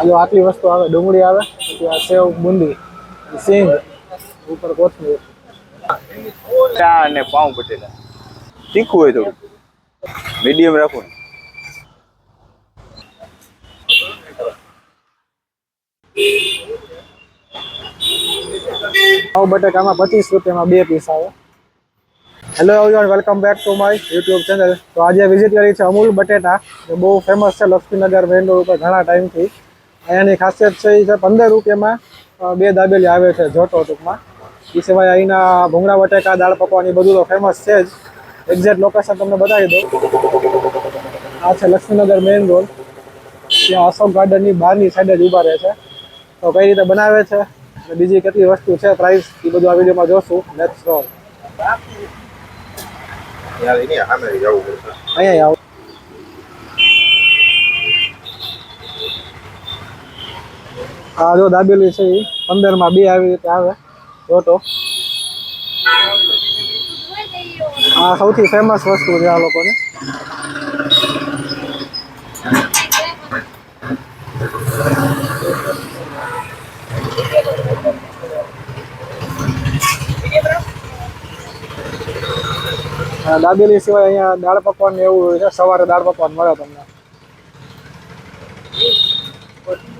આ જો આટલી વસ્તુ આવે ડુંગળી આવે પછી આ સેવ બુંદી સિંગ ઉપર કોથમીર ચા અને પાઉં બટેટા તીખું હોય થોડું મીડિયમ રાખો ને પાવ બટેકામાં પચીસ રૂપિયામાં બે પીસ આવે hello everyone welcome back to my YouTube channel તો આજે વિઝિટ કરી છે અમૂલ બટેટા જે બહુ ફેમસ છે લક્ષ્મીનગર મેઇન રોડ ઉપર ઘણા ટાઈમથી અહીંયાની ખાસિયત છે એ છે પંદર રૂપિયામાં બે દાબેલી આવે છે જોટો ટૂંકમાં. એ સિવાય અહીંના ભૂંગળા બટેકા દાળ પકવાન એ બધું તો ફેમસ છે જ. એક્ઝેક્ટ લોકેશન તમને બતાવી દઉં. આ છે લક્ષ્મીનગર મેઇન રોડ ત્યાં અશોક ગાર્ડનની બહારની સાઈડે જ ઊભા રહે છે. તો કઈ રીતે બનાવે છે? અને બીજી કેટલી વસ્તુ છે? પ્રાઇસ એ બધું આ વિડીયોમાં જોશું. નેક્સ્ટ રોલ અહીંયા આવો. આ જો દાબેલી છે એ પંદરમાં બે આવી રીતે આવે. ઓટો આ સૌથી ફેમસ વસ્તુ છે આ લોકોને. દાબેલી સિવાય અહીંયા દાળ પકવાન એવું હોય છે. સવારે દાળ પકવાન મળે તમને.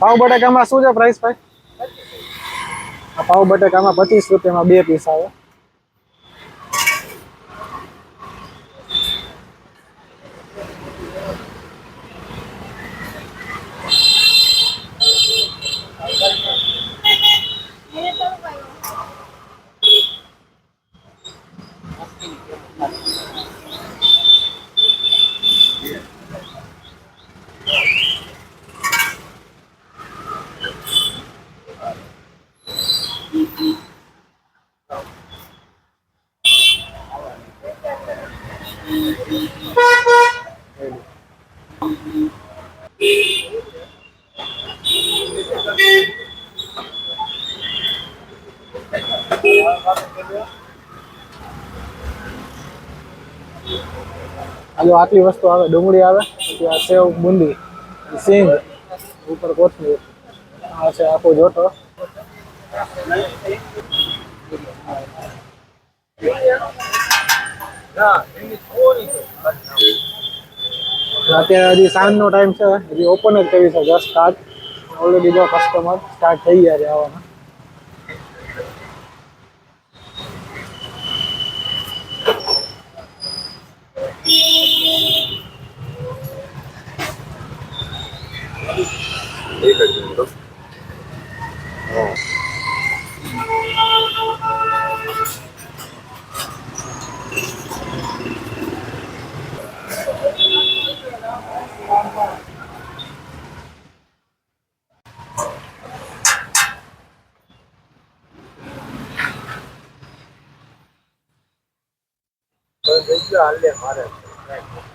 પાવ બટાકામાં શું છે પ્રાઇસ ભાઈ આ પાવ બટાકામાં પચીસ રૂપિયામાં બે પીસ આવે આ આટલી વસ્તુ આવે, ડુંગળી આવે, પછી આ સેવ, બુંદી, સિંગ, ઉપર કોથમીર, આ છે આખો જોટો. અત્યારે હજી સાંજનો ટાઈમ છે. હજી ઓપન જ કરી છે જસ્ટ સ્ટાર્ટ ઓલરેડી જો કસ્ટમર સ્ટાર્ટ થઈ ગયા છે આવવાના. 왜이렇게안的? 말,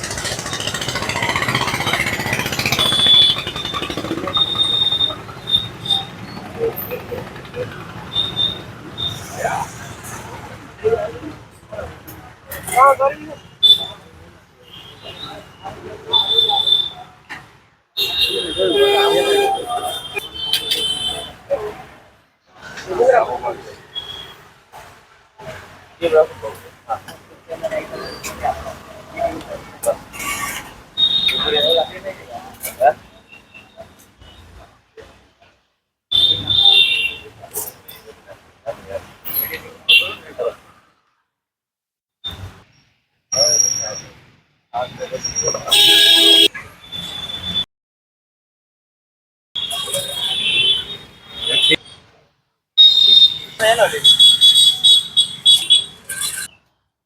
Gracias.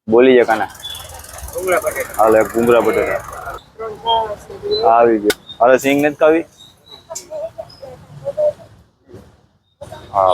બોલી જા કાના. હાલે ભૂંગળા બટેટા. આવી ગયો. હાલે સિંગ નથી ખાવી? હા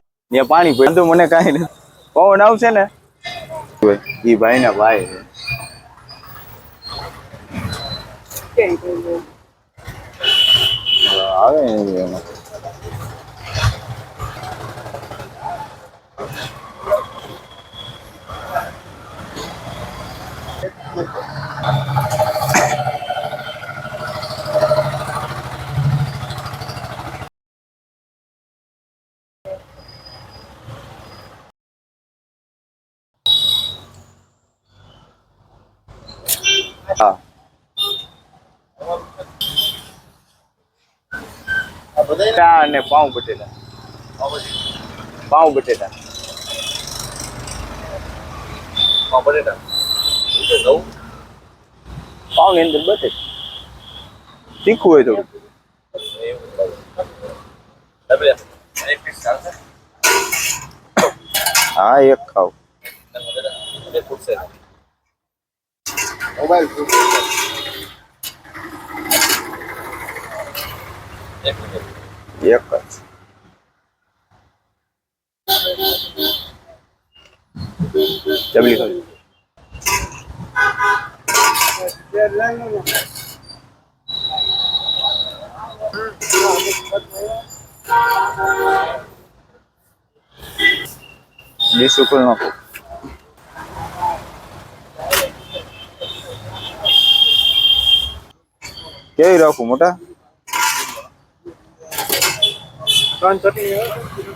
ત્યાં પાણી પડ્યું તો મને કાંઈ નથી. પવન આવશે ને? એ ભાઈ ના ભાઈ આવે આવે ને એમાં. હા બટેટા અને પાઉં બટેટા પાઉં બટેટા પાઉં બટેટા પાઉં ની અંદર બટેટા તીખું હોય થોડું હા એક ખાવ मोबाइल एक जब लिखा Di sukul nopo. કેવી રાખું મોટા?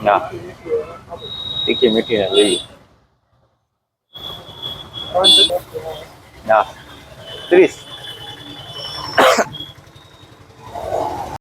ના. તીખી મીઠી ને લઈએ ના. ત્રીસ.